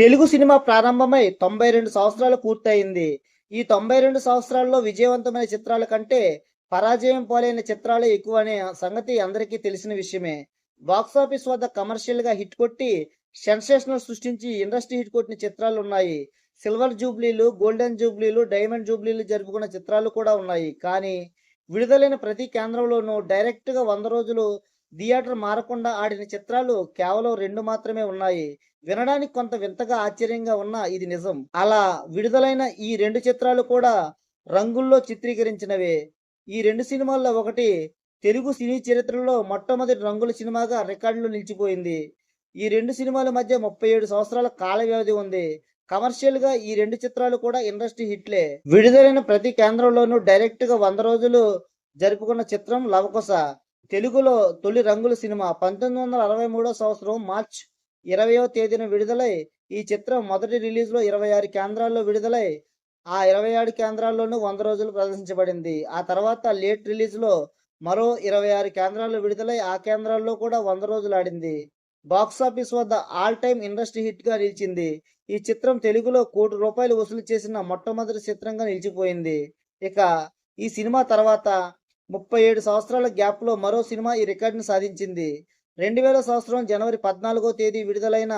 Telugu cinema ప్రారంభమై తొంభై రెండు సంవత్సరాలు పూర్తయింది. ఈ తొంభై రెండు సంవత్సరాల్లో విజయవంతమైన చిత్రాల కంటే పరాజయం పోలైన చిత్రాలే ఎక్కువ అనే సంగతి అందరికీ తెలిసిన విషయమే. బాక్సాఫీస్ వద్ద కమర్షియల్గా హిట్ కొట్టి సెన్సేషనల్ సృష్టించి ఇండస్ట్రీ హిట్ కొట్టిన చిత్రాలు ఉన్నాయి. సిల్వర్ జూబ్లీలు గోల్డెన్ జూబ్లీలు డైమండ్ జూబ్లీలు జరుపుకున్న చిత్రాలు కూడా ఉన్నాయి. కానీ విడుదలైన ప్రతి కేంద్రంలోనూ డైరెక్ట్గా వంద రోజులు థియేటర్ మారకుండా ఆడిన చిత్రాలు కేవలం రెండు మాత్రమే ఉన్నాయి. వినడానికి కొంత వింతగా ఆశ్చర్యంగా ఉన్న ఇది నిజం. అలా విడుదలైన ఈ రెండు చిత్రాలు కూడా రంగుల్లో చిత్రీకరించినవే. ఈ రెండు సినిమాల్లో ఒకటి తెలుగు సినీ చరిత్రలో మొట్టమొదటి రంగుల సినిమాగా రికార్డులు నిలిచిపోయింది. ఈ రెండు సినిమాల మధ్య ముప్పై ఏడు సంవత్సరాల కాల వ్యవధి ఉంది. కమర్షియల్గా ఈ రెండు చిత్రాలు కూడా ఇండస్ట్రీ హిట్లే. విడుదలైన ప్రతి కేంద్రంలోనూ డైరెక్ట్గా వంద రోజులు జరుపుకున్న చిత్రం లవకుశ తెలుగులో తొలి రంగుల సినిమా పంతొమ్మిది వందల అరవై మూడో సంవత్సరం మార్చ్ ఇరవయో తేదీన విడుదలై ఈ చిత్రం మొదటి రిలీజ్లో ఇరవై ఆరు కేంద్రాల్లో విడుదలై ఆ ఇరవై ఆరు కేంద్రాల్లోనూ వంద రోజులు ప్రదర్శించబడింది. ఆ తర్వాత లేట్ రిలీజ్లో మరో ఇరవై ఆరు కేంద్రాల్లో విడుదలై ఆ కేంద్రాల్లో కూడా వంద రోజులు ఆడింది. బాక్స్ ఆఫీస్ వద్ద ఆల్ టైమ్ ఇండస్ట్రీ హిట్గా నిలిచింది. ఈ చిత్రం తెలుగులో కోటి రూపాయలు వసూలు చేసిన మొట్టమొదటి చిత్రంగా నిలిచిపోయింది. ఇక ఈ సినిమా తర్వాత ముప్పై ఏడు సంవత్సరాల గ్యాప్లో మరో సినిమా ఈ రికార్డును సాధించింది. రెండు వేల సంవత్సరం జనవరి పద్నాలుగో తేదీ విడుదలైన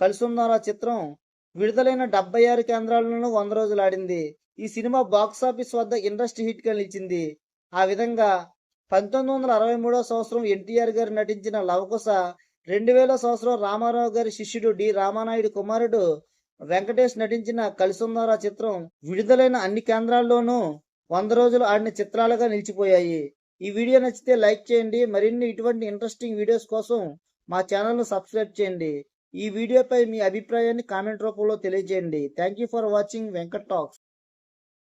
కలిసుందారా చిత్రం విడుదలైన డెబ్బై ఆరు కేంద్రాలను వంద రోజులు ఆడింది ఈ సినిమా బాక్స్ ఆఫీస్ వద్ద ఇండస్ట్రీ హిట్గా నిలిచింది ఆ విధంగా పంతొమ్మిది వందల అరవై మూడో సంవత్సరం ఎన్టీఆర్ గారు నటించిన లవకుశ రెండు వేల సంవత్సరం రామారావు గారి శిష్యుడు డి రామానాయుడు కుమారుడు వెంకటేష్ నటించిన కలిసుందారా చిత్రం విడుదలైన అన్ని కేంద్రాల్లోనూ వంద రోజులు ఆడిన చిత్రాలుగా నిలిచిపోయాయి. ఈ వీడియో నచ్చితే లైక్ చేయండి. మరిన్ని ఇటువంటి ఇంట్రెస్టింగ్ వీడియోస్ కోసం మా ఛానల్ను సబ్స్క్రైబ్ చేయండి. ఈ వీడియోపై మీ అభిప్రాయాన్ని కామెంట్ రూపంలో తెలియజేయండి. Thank you for watching Venkat talks